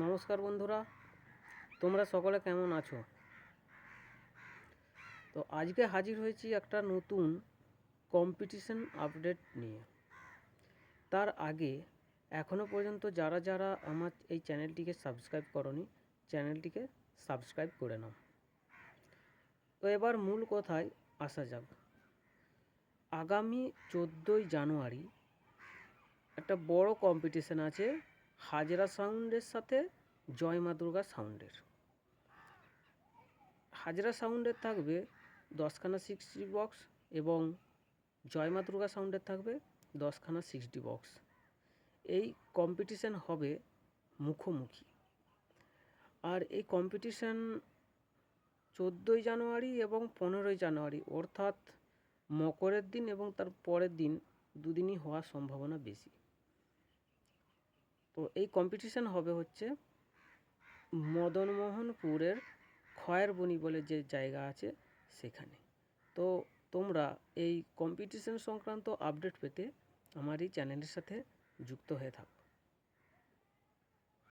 নমস্কার বন্ধুরা, তোমরা সকলে কেমন আছো? তো আজকে হাজির হয়েছি একটা নতুন কম্পিটিশন আপডেট নিয়ে। তার আগে এখনও পর্যন্ত যারা যারা আমার এই চ্যানেলটিকে সাবস্ক্রাইব করনি চ্যানেলটিকে সাবস্ক্রাইব করে নাও। তো এবার মূল কথায় আসা যাক। আগামী চোদ্দোই জানুয়ারি একটা বড় কম্পিটিশন আছে হাজরা সাউন্ডের সাথে জয় মা দুর্গা সাউন্ডের। হাজরা সাউন্ডের থাকবে দশখানা সিক্সটি বক্স এবং জয় মা দুর্গা সাউন্ডের থাকবে দশখানা সিক্সটি বক্স এই কম্পিটিশান হবে মুখোমুখি। আর এই কম্পিটিশান চোদ্দোই জানুয়ারি এবং পনেরোই জানুয়ারি, অর্থাৎ মকরের দিন এবং তার পরের দিন দুদিনই হওয়ার সম্ভাবনা বেশি। তো এই কম্পিটিশান হবে হচ্ছে মদনমোহনপুরের খয়ের বনি বলে যে জায়গা আছে সেখানে। তো তোমরা এই কম্পিটিশান সংক্রান্ত আপডেট পেতে আমার এই চ্যানেলের সাথে যুক্ত হয়ে থাকো।